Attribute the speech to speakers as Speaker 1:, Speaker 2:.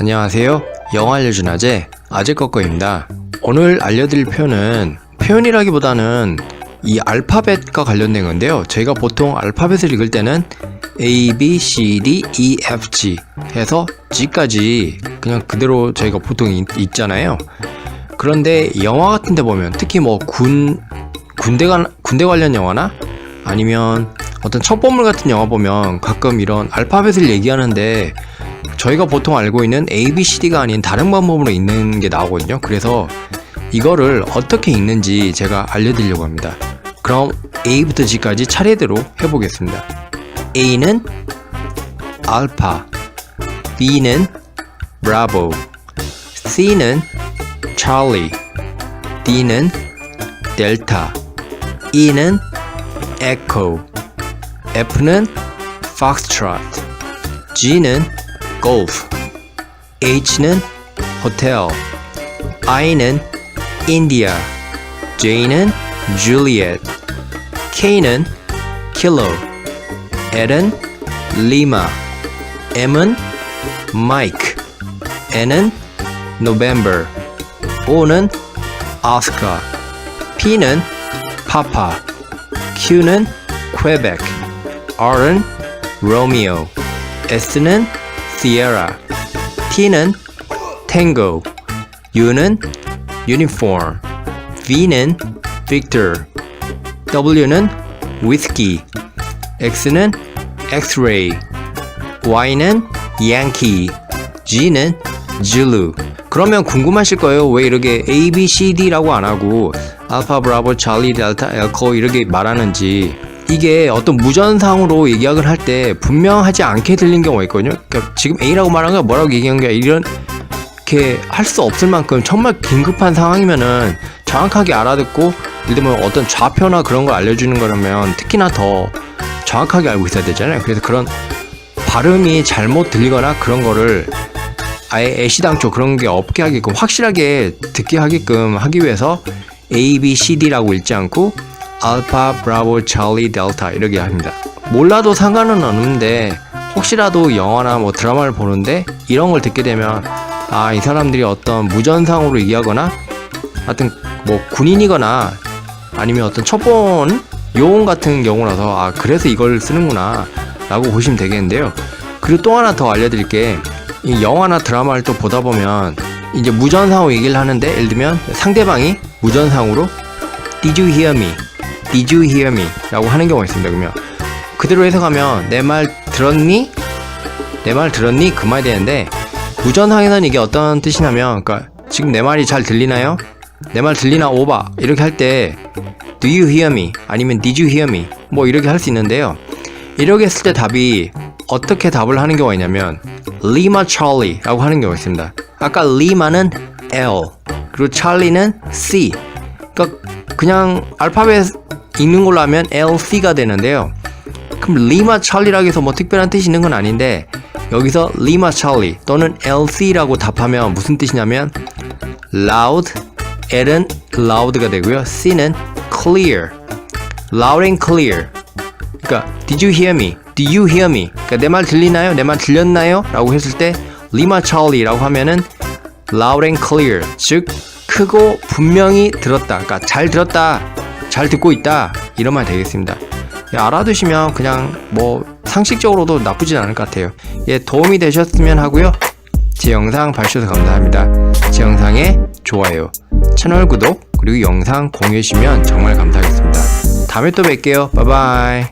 Speaker 1: 안녕하세요. 영어 알려준 아재 아재 꺼꺼입니다. 오늘 알려드릴 표현은 표현이라기보다는 이 알파벳과 관련된 건데요. 저희가 보통 알파벳을 읽을 때는 A, B, C, D, E, F, G 해서 G까지 그냥 그대로 저희가 보통 읽, 읽잖아요. 그런데 영화 같은 데 보면 특히 뭐 군 군대 관 군대 관련 영화나 아니면 어떤 첩보물 같은 영화 보면 가끔 이런 알파벳을 얘기하는데 저희가 보통 알고 있는 A, B, C, D가 아닌 다른 방법으로 읽는 게 나오거든요. 그래서 이거를 어떻게 읽는지 제가 알려드리려고 합니다. 그럼 A부터 G까지 차례대로 해보겠습니다. A는 알파, B는 브라보, C는 찰리, D는 델타, E는 에코, F는 foxtrot, G는 골프, H는 호텔, I는 인디아, J는 줄리엣, K는 킬로, L은 리마, M은 마이크, N은 노벤버, O는 오스카, P는 파파, Q는 퀘벡, R은 로미오, S는 Sierra, T는 Tango, U는 Uniform, V는 Victor, W는 Whiskey, X는 X-ray, Y는 Yankee, G는 Zulu. 그러면 궁금하실 거예요. 왜 이렇게 A, B, C, D라고 안 하고 알파, 브라보, 찰리, 델타, 엘코 이렇게 말하는지 이게 어떤 무전상으로 얘기를 할 때 분명하지 않게 들린 경우가 있거든요. 그러니까 지금 A라고 말한 거 뭐라고 얘기한 게 이런 이렇게 할 수 없을 만큼 정말 긴급한 상황이면은 정확하게 알아듣고 예를 들면 어떤 좌표나 그런 걸 알려주는 거라면 특히나 더 정확하게 알고 있어야 되잖아요. 그래서 그런 발음이 잘못 들리거나 그런 거를 아예 애시당초 그런 게 없게 하게끔 확실하게 듣게 하게끔 하기 위해서 A, B, C, D라고 읽지 않고 알파, 브라보, 찰리, 델타 이렇게 합니다. 몰라도 상관은 없는데 혹시라도 영화나 뭐 드라마를 보는데 이런 걸 듣게 되면 아 이 사람들이 어떤 무전상으로 얘기하거나 하여튼 뭐 군인이거나 아니면 어떤 첩보원 요원 같은 경우라서 아 그래서 이걸 쓰는구나 라고 보시면 되겠는데요 그리고 또 하나 더 알려드릴 게 이 영화나 드라마를 또 보다 보면 이제 무전상으로 얘기를 하는데 예를 들면 상대방이 무전상으로 Did you hear me? Did you hear me? 라고 하는 경우가 있습니다 그러면 그대로 해석하면 내 말 들었니? 내 말 들었니? 그 말이 되는데 무전상에서는 이게 어떤 뜻이냐면 그러니까 지금 내 말이 잘 들리나요? 내 말 들리나 오바 이렇게 할 때 Do you hear me? 아니면 Did you hear me? 뭐 이렇게 할 수 있는데요 이렇게 했을 때 답이 어떻게 답을 하는 경우가 있냐면 리마 찰리라고 하는 경우가 있습니다 아까 리마는 L 그리고 찰리는 C 그러니까 그냥 알파벳 읽는 걸로 하면 LC가 되는데요 그럼 리마 찰리라고 해서 뭐 특별한 뜻이 있는 건 아닌데 여기서 리마 찰리 또는 LC라고 답하면 무슨 뜻이냐면 loud L은 loud가 되고요 C는 clear loud and clear 그러니까 did you hear me? did you hear me? 그러니까 내 말 들리나요? 내 말 들렸나요? 라고 했을 때 리마 찰리라고 하면은 loud and clear 즉 크고 분명히 들었다 그러니까 잘 들었다 잘 듣고 있다. 이런 말 되겠습니다. 예, 알아두시면 그냥 뭐 상식적으로도 나쁘진 않을 것 같아요. 예 도움이 되셨으면 하고요. 제 영상 봐주셔서 감사합니다. 제 영상에 좋아요 채널 구독 그리고 영상 공유해 주시면 정말 감사하겠습니다. 다음에 또 뵐게요. 바이바이